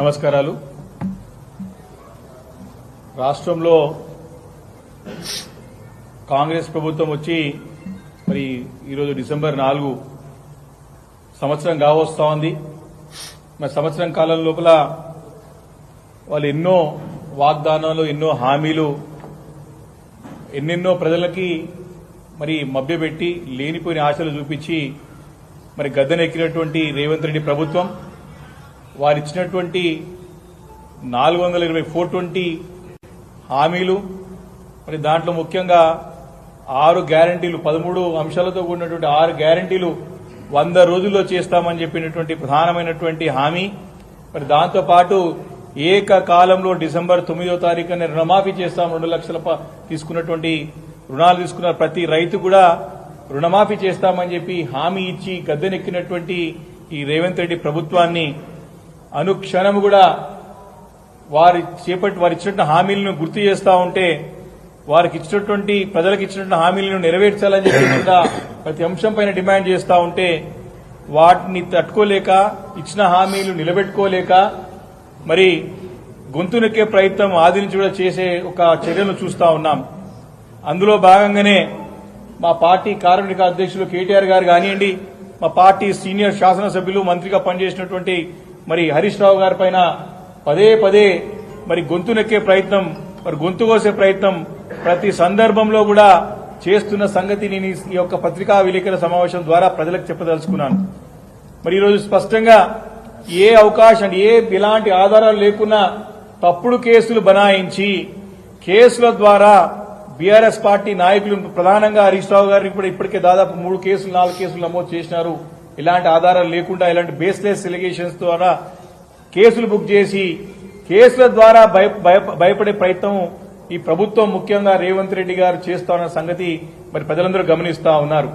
నమస్కారాలు. రాష్ట్రంలో కాంగ్రెస్ ప్రభుత్వం వచ్చి మరి ఈరోజు డిసెంబర్ నాలుగు సంవత్సరం కావస్తా ఉంది. మరి సంవత్సరం కాలం లోపల వాళ్ళు ఎన్నో వాగ్దానాలు ఎన్నో హామీలు ఎన్నెన్నో ప్రజలకి మరి మభ్యపెట్టి లేనిపోయిన ఆశలు చూపించి మరి గద్దెనెక్కినటువంటి రేవంత్ రెడ్డి ప్రభుత్వం వారిచ్చినటువంటి నాలుగు వందల ఇరవై ఫోర్ ట్వంటీ హామీలు మరి దాంట్లో ముఖ్యంగా ఆరు గ్యారంటీలు పదమూడు అంశాలతో కూడినటువంటి ఆరు గ్యారంటీలు వంద రోజుల్లో చేస్తామని చెప్పినటువంటి ప్రధానమైనటువంటి హామీ. మరి దాంతోపాటు ఏకకాలంలో డిసెంబర్ తొమ్మిదో తారీఖున రుణమాఫీ చేస్తాం రెండు లక్షల తీసుకున్నటువంటి రుణాలు తీసుకున్న ప్రతి రైతు కూడా రుణమాఫీ చేస్తామని చెప్పి హామీ ఇచ్చి గద్దెనెక్కినటువంటి ఈ రేవంత్ రెడ్డి ప్రభుత్వాన్ని అనుక్షణం కూడా వారి చేపట్టి వారు ఇచ్చినటువంటి హామీలను గుర్తు చేస్తూ ఉంటే వారికి ఇచ్చినటువంటి ప్రజలకు ఇచ్చినటువంటి హామీలను నెరవేర్చాలని చెప్పి కూడా ప్రతి అంశం పైన డిమాండ్ చేస్తూ ఉంటే వాటిని తట్టుకోలేక ఇచ్చిన హామీలు నిలబెట్టుకోలేక మరి గొంతు ప్రయత్నం ఆది నుంచి కూడా చేసే ఒక చర్యను చూస్తా ఉన్నాం. అందులో భాగంగానే మా పార్టీ కార్మిక అధ్యక్షులు కేటీఆర్ గారు కానివ్వండి మా పార్టీ సీనియర్ శాసనసభ్యులు మంత్రిగా పనిచేసినటువంటి మరి హరీష్ రావు గారి పైన పదే పదే మరి గొంతు నెక్కే ప్రయత్నం మరి గొంతు కోసే ప్రయత్నం ప్రతి సందర్భంలో కూడా చేస్తున్న సంగతి నేను ఈ- యొక్క పత్రికా విలేకరుల సమావేశం ద్వారా ప్రజలకు చెప్పదలుచుకున్నాను. మరి ఈరోజు స్పష్టంగా ఏ అవకాశం ఏ ఎలాంటి ఆధారాలు లేకున్నా తప్పుడు కేసులు బనాయించి కేసుల ద్వారా బీఆర్ఎస్ పార్టీ నాయకులు ప్రధానంగా హరీష్ రావు గారిని కూడా ఇప్పటికే దాదాపు మూడు కేసులు నాలుగు కేసులు నమోదు చేసినారు. ఇలాంటి ఆధారాలు లేకుండా ఇలాంటి బేస్లెస్ ఎలిగేషన్స్ ద్వారా కేసులు బుక్ చేసి కేసుల ద్వారా భయ- భయ- భయపడే ప్రయత్నం ఈ ప్రభుత్వం ముఖ్యంగా రేవంత్ రెడ్డి గారు చేస్తున్న సంగతి మరి ప్రజలందరూ గమనిస్తా ఉన్నారు.